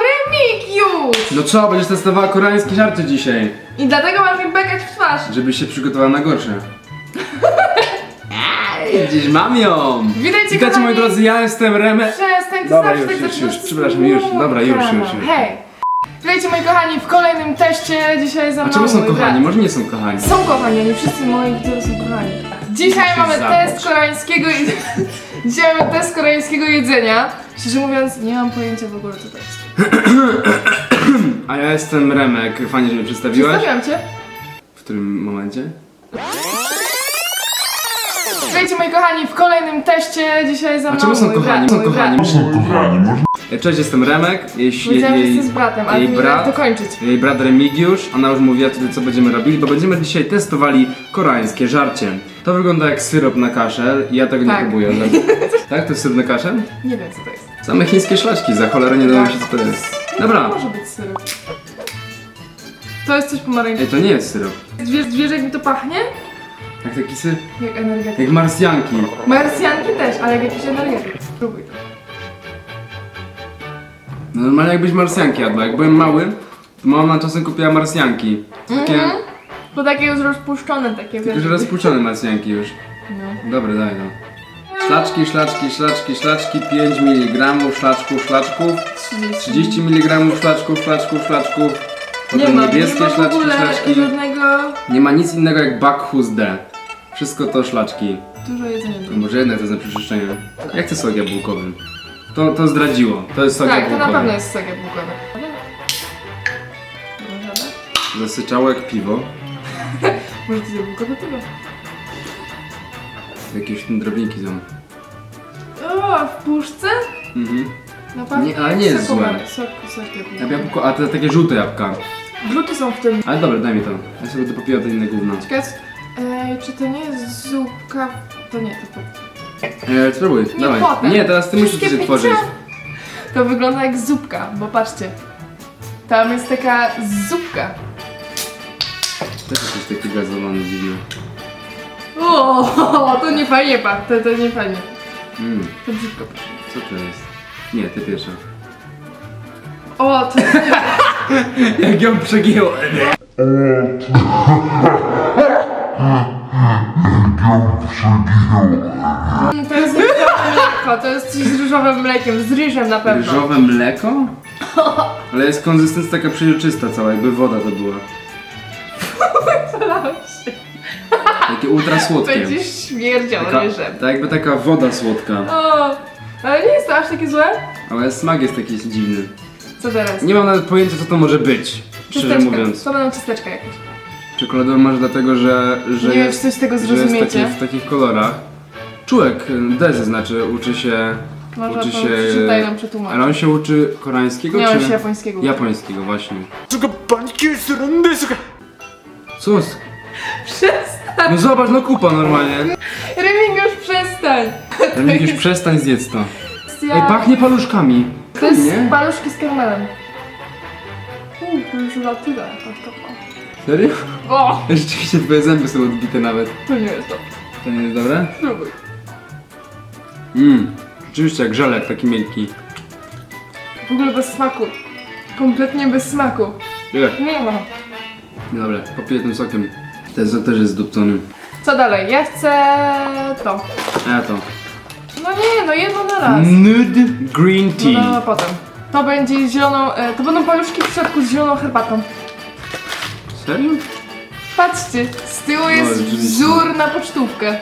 Remigiusz! No co, będziesz testowała koreańskie żarty dzisiaj, I dlatego masz mi bekać w twarz. żebyś się przygotowała na gorsze. Ej, Gdzieś mam ją! Witajcie, Witajcie moi kochani. drodzy, ja jestem Remek. Przestań, ty Dobra, zawsze już, tak już, zaczynasz już, z przepraszam, już, dobra, już, już, już. Hej! Witajcie moi kochani w kolejnym teście. Dzisiaj za A mną czemu są mój kochani? brat. Może nie są kochani. Są kochani, nie wszyscy moi widzowie są kochani. Dzisiaj mamy test koreańskiego i... Dzisiaj mamy test koreańskiego jedzenia. Szczerze mówiąc, nie mam pojęcia w ogóle co to jest. A ja jestem Remek, fajnie, że mnie przedstawiłaś. Przedstawiam cię. W którym momencie? Witajcie moi kochani w kolejnym teście. Dzisiaj za A mną czemu są mój kochani? brat, Są mój kochani. brat. Cześć, jestem Remek. Powiedziałam, że jestem z bratem, ale jej nie brat, brat... dokończyć. jej brat Remigiusz, ona już mówiła tutaj co będziemy robili, bo będziemy dzisiaj testowali koreańskie żarcie. To wygląda jak syrop na kaszel ja tego nie Tak. próbuję. ale- tak? To jest syrop na kaszel? Nie wiem co to jest. Same chińskie szlaczki, za cholerę nie dałem się co to jest. Dobra. Może być syrop. To jest coś pomarańczowego. Ej, to nie jest syrop. Wiesz, wiesz jak mi to pachnie? Jak taki syr... Jak energetyk. Jak marsjanki. Marsjanki też, ale jak jakiś energetyk. Spróbuj to. No normalnie jakbyś marsjanki jadła. Jak byłem mały, to mama czasem kupiła marsjanki. Takie... Mhm. To takie już rozpuszczone, takie wiesz. że rozpuszczone marsjanki już. No. Dobra, daj no. Szlaczki, szlaczki, szlaczki, szlaczki, 5 mg szlaczków, szlaczków, 30 mg szlaczków, szlaczków, szlaczków, Nie potem ma, niebieskie nie ma w szlaczki, ogóle szlaczki. żadnego... Nie ma nic innego jak Bacchus D. Wszystko to szlaczki. Dużo jedzenia No. Może jednak to jest na przeczyszczenie. Jak to sok jabłkowy? To, to zdradziło. To jest sok Tak, to jabłkowy. na pewno jest sok jabłkowy. Zasyczało jak piwo. Może to jest jabłkowe piwo. Jakieś tam drobinki są. O, w puszce? Mhm. No Nie, ale nie jest sokowe- złe. Sok, sok A jabłko, a te takie żółte jabłka. Wrzuty są w tym. Ale dobra, daj mi to. Ja sobie będę popijał to inne gówno. Czekaj, Ej, czy to nie jest zupka? To nie, to to. Eee, spróbuj, Nie, dawaj. potem. Nie, teraz ty musisz Wszystkie coś otworzyć. pizze. To wygląda jak zupka, bo patrzcie. Tam jest taka zupka. Też jesteś taki gazowany dziwny. O, to nie fajnie pach, to, to nie fajnie. Mm, To brzydko co to jest? Nie, ty pierwsza. O, to Jak ją przegięło. to jest ryżowe mleko, to jest coś z ryżowym mlekiem, z ryżem na pewno. Ryżowe mleko? Ale jest konsystencja taka przejrzysta cała, jakby woda to była. Takie ultra słodkie. Będziesz śmierdział Taka, ryżem. tak jakby taka woda słodka. O, ale nie jest to aż takie złe. Ale smak jest taki dziwny. Co teraz? Nie mam nawet pojęcia co to może być. Szczerze Ciasteczka. mówiąc. To będą ciasteczka jakieś. Czekoladowe masz dlatego, że, że Nie wiem, jest, czy coś z tego że jest zrozumiecie. taki, w takich kolorach. Czułek, Dezy znaczy, uczy się... Może uczy to się... przeczytaj nam przetłumacz. Ale on się uczy koreańskiego Nie, czy... on się japońskiego uczy. Japońskiego, właśnie. 这个板球するんですが Co jest? Przestań! no zobacz, no kupa normalnie. Remigiusz, przestań! Remigiusz, przestań zjedz to. Ej, pachnie paluszkami. To jest Nie? paluszki z karamelem. Uuu, to jest żelatyna. Tak, tak, o. Serio? O! Rzeczywiście twoje zęby są odbite nawet. To nie jest to. To nie jest dobre? Spróbuj. Mmm. Rzeczywiście jak żelek, taki miękki. W ogóle bez smaku. Kompletnie bez smaku. Nie. Nie ma. Dobra, popiję tym sokiem. Ten sok też jest zdupcony. Co dalej? Ja chcę to. A ja to. No nie, no jedno na raz. Nude green No, tea. no, no potem. To będzie zieloną, e, to będą paluszki w środku z zieloną herbatą. Serio? Patrzcie, z tyłu jest rzeczywiście. wzór na pocztówkę.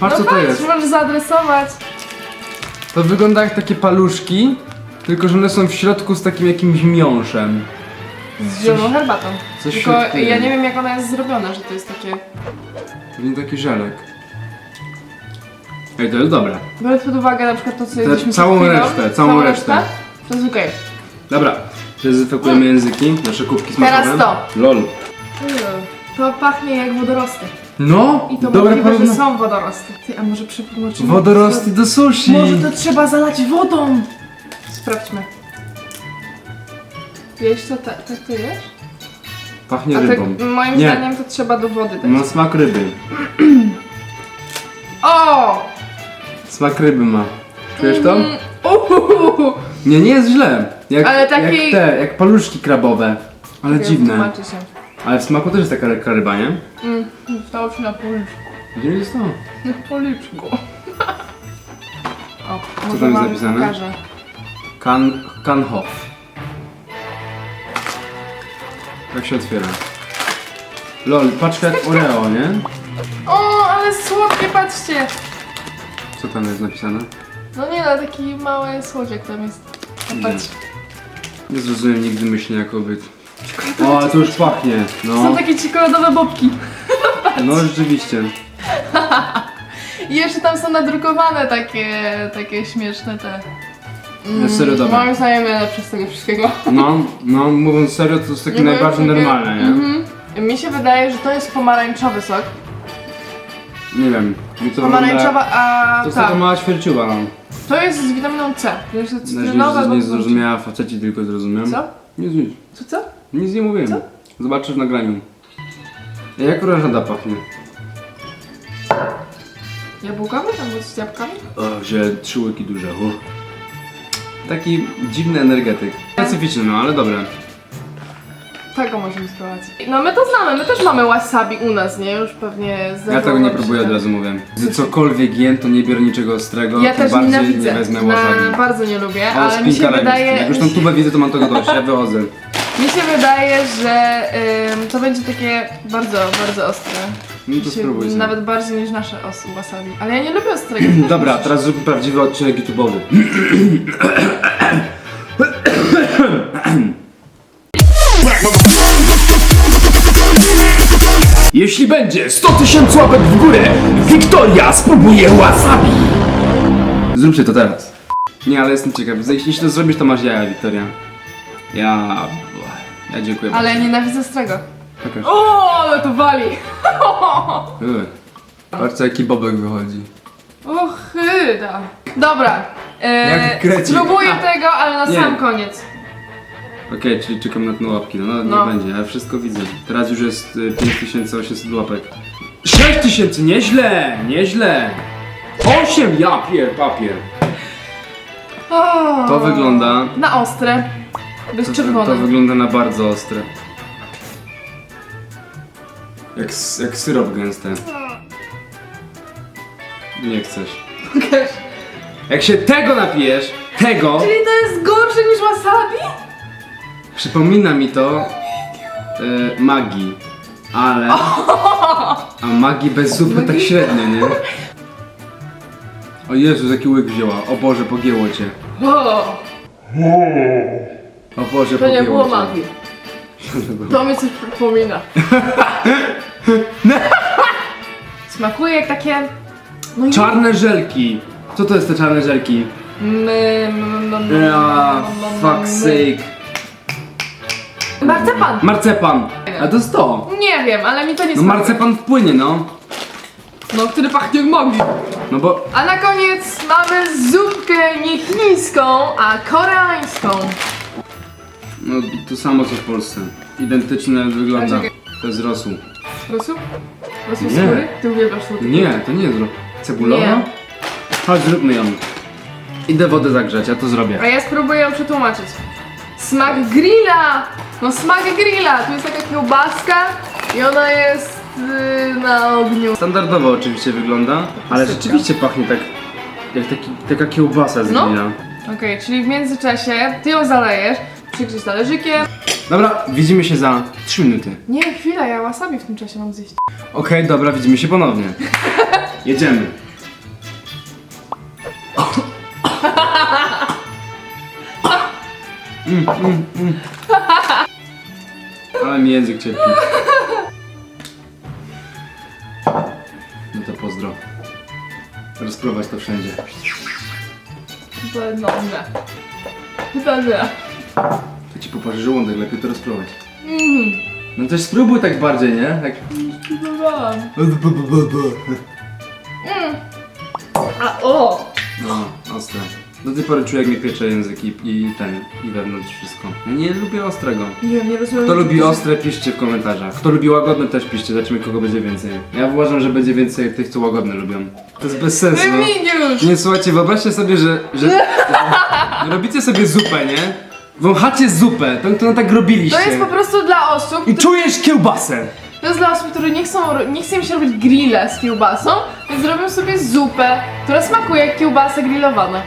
Patrz no co to patrz, jest. możesz zaadresować. To wygląda jak takie paluszki, tylko że one są w środku z takim jakimś miąższem. Z zieloną herbatą. coś Tylko ja nie wiem jak ona jest zrobiona, że to jest takie... Pewnie taki żelek. Ej, to jest dobre. Biorąc pod uwagę na przykład to, co jedliśmy całą chwilą, resztę, całą resztę. To jest okej. Dobra, dezynfekujemy języki, nasze kubki smakowe. Teraz to. LOL. To pachnie jak wodorosty. No, I to dobre możliwe, że są wodorosty. Ty, a może przepomoczymy? Wodorosty do sushi. Może to trzeba zalać wodą. Sprawdźmy. Wiesz co, tak, tak to jesz? Pachnie A rybą. tak, moim Nie. zdaniem to trzeba do wody dać. Ma smak ryby. O! Smak ryby ma. Czujesz to? Mm, Uhuhu. Nie, nie jest źle. Jak, Ale takiej- jak te, jak paluszki krabowe. Ale dziwne. Tłumaczy się. Ale w smaku też jest taka lekka ryba, nie? Mm, stało się na policzku. Gdzie jest to? Na policzku. O, Co może tam jest wam napisane? pokażę. Kan, Kanhof. Tak się otwiera. Lol, paczka jak Oreo, nie? O, ale słodkie, patrzcie. Co tam jest napisane? No nie no, taki mały słodziak tam jest. Nie. No, patrz. Nie zrozumiem nigdy myślenia kobiet. O, ale to już pachnie. No, Są takie czekoladowe bobki. no rzeczywiście. I jeszcze tam są nadrukowane takie, takie śmieszne te. No serio dobre. Moim zdaniem najlepsze z tego wszystkiego. No, no, mówiąc serio, to jest takie bo najbardziej takie- normalne, nie? Mhm. Mi się wydaje, że to jest pomarańczowy sok. Nie wiem. Mi to Pomarańczowa, a wygląda- To jest tak. taka mała ćwierciuba, no. To jest z witaminą C. To jest Nadzieję, cytrynowa że albo nie kurczak. zrozumiała faceci, tylko zrozumiałem. Co? Nic, nic. Co, co? Nic nie mówiłem. Co? Zobaczysz w nagraniu. Jak oranżada pachnie? Jabłkowy albo z jabłkami? O, wziąłem trzy łyki duże. Uff. Taki dziwny energetyk. Specyficzny, no ale dobre. Tego możemy spróbować. No my to znamy, my też mamy wasabi u nas, nie? Już pewnie Ja zdarzyło tego nie próbuję od razu mówię. Gdy cokolwiek jem, to nie biorę niczego ostrego, Ja tym też bardziej nienawidzę. nie wezmę Na, wasabi. bardzo nie lubię, O, ale mi się spinka wydaje, Jak już tą tubę widzę, to mam tego dość, ja wychodzę. mi się wydaje, że ym, to będzie takie bardzo, bardzo ostre. No to spróbuj sobie. Nawet bardziej niż nasze os wasabi. Ale ja nie lubię ostrego. Dobra, teraz zróbmy prawdziwy odcinek YouTube'owy. Jeśli będzie 100 tysięcy łapek w górę, Wiktoria spróbuje wasabi. Zróbcie to teraz. Nie, ale jestem ciekaw. Jeśli to zrobisz, to masz jaja, Wiktoria. Ja... Ja dziękuję Ale ja nienawidzę ostrego. Pokaż. O, ale to wali! Patrzcie, jaki bobek wychodzi. O chyda. Dobra. E, Jak. Spróbuję A. tego, ale na Nie. sam koniec. Okej, czyli czekam na te łapki. No, no, No. nie będzie, ja wszystko widzę. Teraz już jest y, 5800 łapek. 6000, nieźle, nieźle. 8, ja pier, papier. O, To wygląda... Na ostre. Bez To, czerwonym. to wygląda na bardzo ostre. Jak, s- jak syrop gęsty. Nie chcesz. Pokaż. Jak się tego napijesz, tego, Czyli to jest gorsze niż wasabi? przypomina mi to y, magii. Ale... A magii bez zupy tak średnio, nie? O Jezu, jaki łyk wzięła. O Boże, pogięło cię. O, O Boże, to nie pogięło było cię. magii. To mi coś przypomina. Smakuje jak takie... No i- Czarne żelki. Co to jest te czarne żelki? My, m, m, m, Ja, fuck sake. Marcepan! Marcepan. A to jest to. Nie wiem, ale mi to nie No smakuje. marcepan wpłynie, no. No, który pachnie jak magii. No bo... A na koniec mamy zupkę nie chińską, a koreańską. No to samo co w Polsce. Identyczne wygląda. To jest rosół. Rosół? Rosół Nie. skóry? Ty uwielbiasz słodkie. Nie, to nie jest ro... Cebulowa? Nie. Chodź, zróbmy ją. Idę wodę zagrzać, ja to zrobię. A ja spróbuję ją przetłumaczyć. Smak grilla! No smak grilla! Tu jest taka kiełbaska i ona jest yy, na ogniu. Standardowo oczywiście wygląda, ale Sypka. rzeczywiście pachnie tak... Jak taki, taka kiełbasa z No. grilla. Okej, czyli w międzyczasie ty ją zalejesz, przykryć talerzykiem. Dobra, widzimy się za 3 minuty. Nie, chwila, ja wasabi w tym czasie mam zjeść. Okej, dobra, widzimy się ponownie. Jedziemy. Mm, mm, mm. Ale mi język cierpi. No to pozdro. Rozprowadź to wszędzie. Chyba no nie. Ci poparzy żołądek, lepiej to rozprowadź. Mhm. No też spróbuj tak bardziej, nie? Tak... Spróbowałam. Mm. A o! No, ostre. Do tej pory czuję jak mnie piecze język i, i ten, i wewnątrz wszystko. Ja nie lubię ostrego. Nie nie rozumiem. Kto lubi ostre, piszcie w komentarzach. Kto lubi łagodne, też piszcie, zobaczymy kogo będzie więcej. Ja uważam, że będzie więcej tych, co łagodne lubią. To jest bez sensu, no. Nie, słuchajcie, wyobraźcie sobie, że, że robicie sobie zupę, nie? Wąchacie zupę, to, to tak robiliście. To jest po prostu dla osób, I które, czujesz kiełbasę. to jest dla osób, które nie chcą, nie chce im się robić grilla z kiełbasą, więc robią sobie zupę, która smakuje jak kiełbasa grillowana.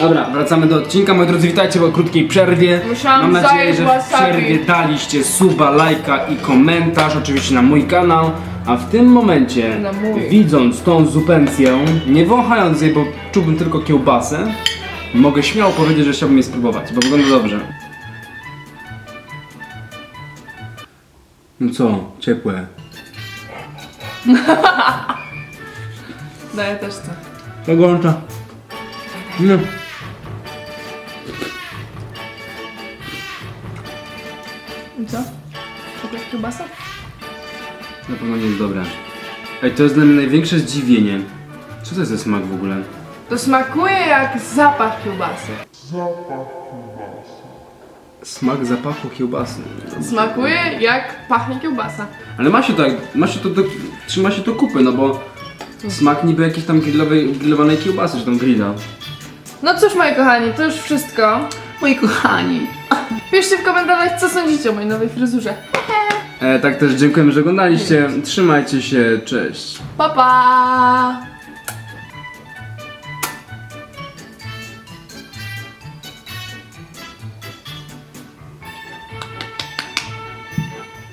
Dobra, wracamy do odcinka. Moi drodzy, witajcie po krótkiej przerwie. Musiałam Mam nadzieję, że w wasabi. przerwie daliście suba, lajka i komentarz, oczywiście na mój kanał. A w tym momencie, Na mój. widząc tą zupencję, nie wąchając jej, bo czułbym tylko kiełbasę, mogę śmiało powiedzieć, że chciałbym jej spróbować, bo wygląda dobrze. No co, ciepłe. Daję też to. Zagłącza. No. I co? Czekaj, kiełbasa? Na pewno nie jest dobre. Ej, to jest dla mnie największe zdziwienie. Co to jest za smak w ogóle? To smakuje jak zapach kiełbasy. Smak zapachu kiełbasy. Smakuje jak pachnie kiełbasa. Ale ma się tak, ma się to, do, trzyma się to kupy, no bo smak niby jakiejś tam grillowej, grillowanej kiełbasy, czy tam grilla. No cóż, moi kochani, to już wszystko. Moi kochani. Piszcie w komentarzach, co sądzicie o mojej nowej fryzurze. E, tak też dziękujemy, że oglądaliście. Trzymajcie się, cześć. Pa, pa!